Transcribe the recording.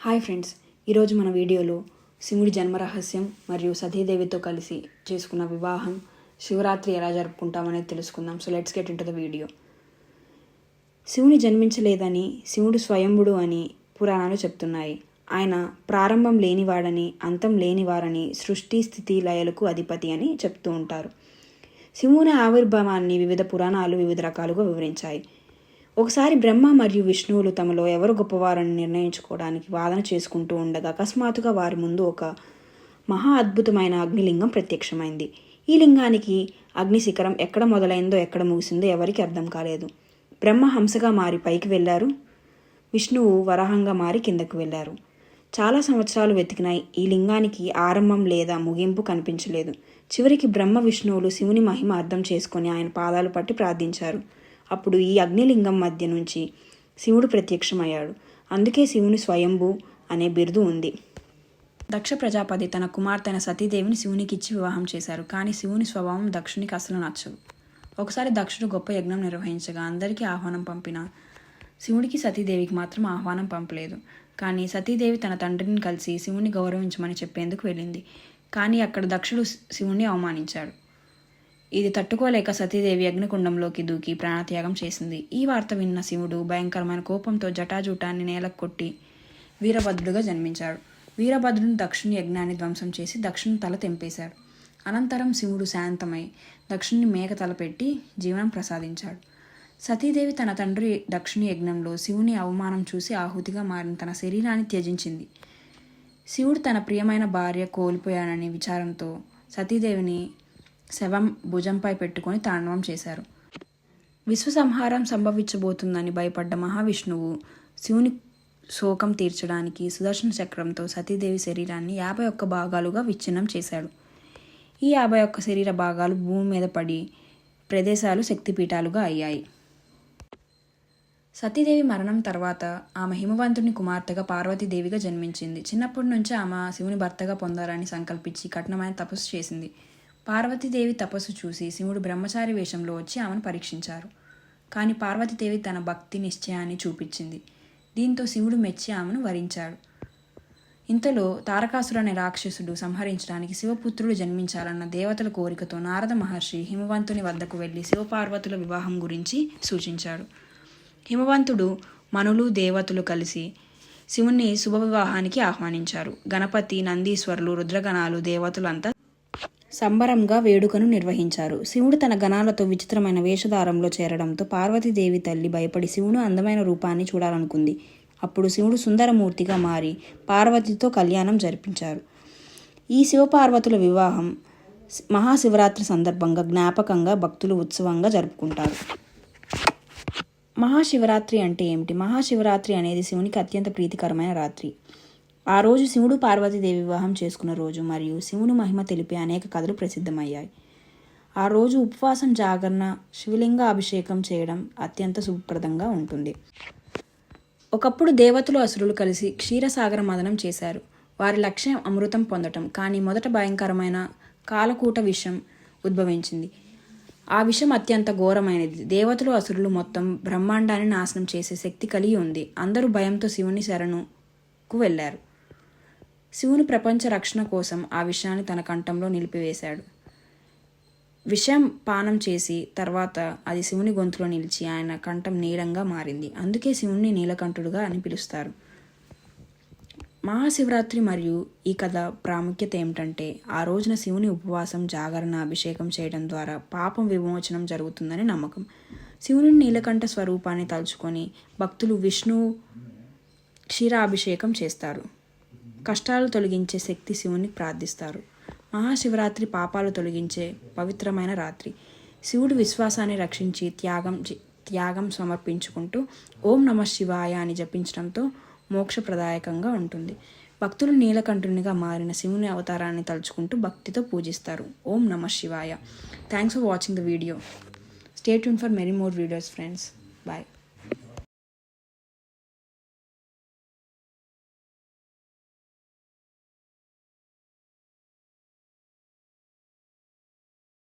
Hi friends ఈరోజు మన వీడియోలో శివుడి జన్మరహస్యం మరియు సతీదేవితో కలిసి చేసుకున్న వివాహం శివరాత్రి ఎలా జరుపుకుంటామనేది తెలుసుకుందాం. So let's get into the video శివుని జన్మించలేదని శివుడు స్వయంభుడు అని పురాణాలు చెప్తున్నాయి. ఆయన ప్రారంభం లేనివాడని అంతం లేనివారని సృష్టి స్థితి లయలకు అధిపతి అని చెప్తూ ఉంటారు. శివుని ఆవిర్భావాన్ని వివిధ పురాణాలు వివిధ రకాలుగా వివరించాయి. ఒకసారి బ్రహ్మ మరియు విష్ణువులు తమలో ఎవరు గొప్పవారని నిర్ణయించుకోవడానికి వాదన చేసుకుంటూ ఉండగా అకస్మాత్తుగా వారి ముందు ఒక మహా అద్భుతమైన అగ్నిలింగం ప్రత్యక్షమైంది. ఈ లింగానికి అగ్ని శిఖరం ఎక్కడ మొదలైందో ఎక్కడ ముగిసిందో ఎవరికి అర్థం కాలేదు. బ్రహ్మ హంసగా మారి పైకి వెళ్ళారు. విష్ణువు వరాహంగా మారి కిందకు వెళ్ళారు. చాలా సంవత్సరాలు వెతికిన ఈ లింగానికి ఆరంభం లేదా ముగింపు కనిపించలేదు. చివరికి బ్రహ్మ విష్ణువులు శివుని మహిమ అర్థం చేసుకొని ఆయన పాదాలు పట్టి ప్రార్థించారు. అప్పుడు ఈ అగ్నిలింగం మధ్య నుంచి శివుడు ప్రత్యక్షమయ్యాడు. అందుకే శివుని స్వయంభూ అనే బిరుదు ఉంది. దక్ష ప్రజాపతి తన కుమార్తెన సతీదేవిని శివునికి ఇచ్చి వివాహం చేశారు. కానీ శివుని స్వభావం దక్షునికి అసలు నచ్చదు. ఒకసారి దక్షుడు గొప్ప యజ్ఞం నిర్వహించగా అందరికీ ఆహ్వానం పంపిన శివుడికి సతీదేవికి మాత్రం ఆహ్వానం పంపలేదు. కానీ సతీదేవి తన తండ్రిని కలిసి శివుని గౌరవించమని చెప్పేందుకు వెళ్ళింది. కానీ అక్కడ దక్షుడు శివుణ్ణి అవమానించాడు. ఇది తట్టుకోలేక సతీదేవి అగ్నికుండంలోకి దూకి ప్రాణత్యాగం చేసింది. ఈ వార్త విన్న శివుడు భయంకరమైన కోపంతో జటాజూటాన్ని నేలకు కొట్టి వీరభద్రుడుగా జన్మించాడు. వీరభద్రుని దక్షుని యజ్ఞాన్ని ధ్వంసం చేసి దక్షుని తల తెంపేశాడు. అనంతరం శివుడు శాంతమై దక్షుని మేక తలపెట్టి జీవనం ప్రసాదించాడు. సతీదేవి తన తండ్రి దక్షుని యజ్ఞంలో శివుని అవమానం చూసి ఆహుతిగా మారిన తన శరీరాన్ని త్యజించింది. శివుడు తన ప్రియమైన భార్య కోల్పోయాననే విచారంతో సతీదేవిని శవం భుజంపై పెట్టుకొని తాండవం చేశారు. విశ్వసంహారం సంభవించబోతుందని భయపడ్డ మహావిష్ణువు శివుని శోకం తీర్చడానికి సుదర్శన చక్రంతో సతీదేవి శరీరాన్ని యాభై ఒక్క భాగాలుగా విచ్ఛిన్నం చేశాడు. ఈ యాభై ఒక్క శరీర భాగాలు భూమి మీద పడి ప్రదేశాలు శక్తిపీఠాలుగా అయ్యాయి. సతీదేవి మరణం తర్వాత ఆమె హిమవంతుని కుమార్తెగా పార్వతీదేవిగా జన్మించింది. చిన్నప్పటి నుంచి ఆమె శివుని భర్తగా పొందాలని సంకల్పించి కఠినమైన తపస్సు చేసింది. పార్వతీదేవి తపస్సు చూసి శివుడు బ్రహ్మచారి వేషంలో వచ్చి ఆమెను పరీక్షించారు. కానీ పార్వతీదేవి తన భక్తి నిశ్చయాన్ని చూపించింది. దీంతో శివుడు మెచ్చి ఆమెను వరించాడు. ఇంతలో తారకాసురు అనే రాక్షసుడు సంహరించడానికి శివపుత్రుడు జన్మించాలన్న దేవతల కోరికతో నారద మహర్షి హిమవంతుని వద్దకు వెళ్ళి శివపార్వతుల వివాహం గురించి సూచించాడు. హిమవంతుడు మనులు దేవతలు కలిసి శివుణ్ణి శుభ వివాహానికి ఆహ్వానించారు. గణపతి నందీశ్వరులు రుద్రగణాలు దేవతలు అంతా సంబరంగా వేడుకను నిర్వహించారు. శివుడు తన గణాలతో విచిత్రమైన వేషధారంలో చేరడంతో పార్వతీదేవి తల్లి భయపడి శివుడు అందమైన రూపాన్ని చూడాలనుకుంది. అప్పుడు శివుడు సుందరమూర్తిగా మారి పార్వతితో కళ్యాణం జరిపించారు. ఈ శివపార్వతుల వివాహం మహాశివరాత్రి సందర్భంగా జ్ఞాపకంగా భక్తులు ఉత్సవంగా జరుపుకుంటారు. మహాశివరాత్రి అంటే ఏమిటి? మహాశివరాత్రి అనేది శివునికి అత్యంత ప్రీతికరమైన రాత్రి. ఆ రోజు శివుడు పార్వతీదేవి వివాహం చేసుకున్న రోజు మరియు శివుని మహిమ తెలిపే అనేక కథలు ప్రసిద్ధమయ్యాయి. ఆ రోజు ఉపవాసం జాగరణ శివలింగ అభిషేకం చేయడం అత్యంత శుభప్రదంగా ఉంటుంది. ఒకప్పుడు దేవతలు అసురులు కలిసి క్షీరసాగర మదనం చేశారు. వారి లక్ష్యం అమృతం పొందటం కానీ మొదట భయంకరమైన కాలకూట విషం ఉద్భవించింది. ఆ విషయం అత్యంత ఘోరమైనది. దేవతలు అసురులు మొత్తం బ్రహ్మాండాన్ని నాశనం చేసే శక్తి కలిగి ఉంది. అందరూ భయంతో శివుని శరణుకు వెళ్ళారు. శివుని ప్రపంచ రక్షణ కోసం ఆ విషయాన్ని తన కంఠంలో నిలిపివేశాడు. విషం పానం చేసి తర్వాత అది శివుని గొంతులో నిలిచి ఆయన కంఠం నీలంగా మారింది. అందుకే శివుణ్ణి నీలకంఠుడుగా అని పిలుస్తారు. మహాశివరాత్రి మరియు ఈ కథ ప్రాముఖ్యత ఏమిటంటే ఆ రోజున శివుని ఉపవాసం జాగరణ అభిషేకం చేయడం ద్వారా పాపం విమోచనం జరుగుతుందని నమ్మకం. శివుని నీలకంఠ స్వరూపాన్ని తలుచుకొని భక్తులు విష్ణు క్షీరాభిషేకం చేస్తారు. కష్టాలు తొలగించే శక్తి శివుని ప్రార్థిస్తారు. మహాశివరాత్రి పాపాలు తొలగించే పవిత్రమైన రాత్రి. శివుడు విశ్వాసాన్ని రక్షించి త్యాగం త్యాగం సమర్పించుకుంటూ ఓం నమ శివాయ అని జపించడంతో మోక్షప్రదాయకంగా ఉంటుంది. భక్తులు నీలకంఠునిగా మారిన శివుని అవతారాన్ని తలుచుకుంటూ భక్తితో పూజిస్తారు. ఓం నమ శివాయ. Thanks for watching the video stay tune for merry more videos friends bye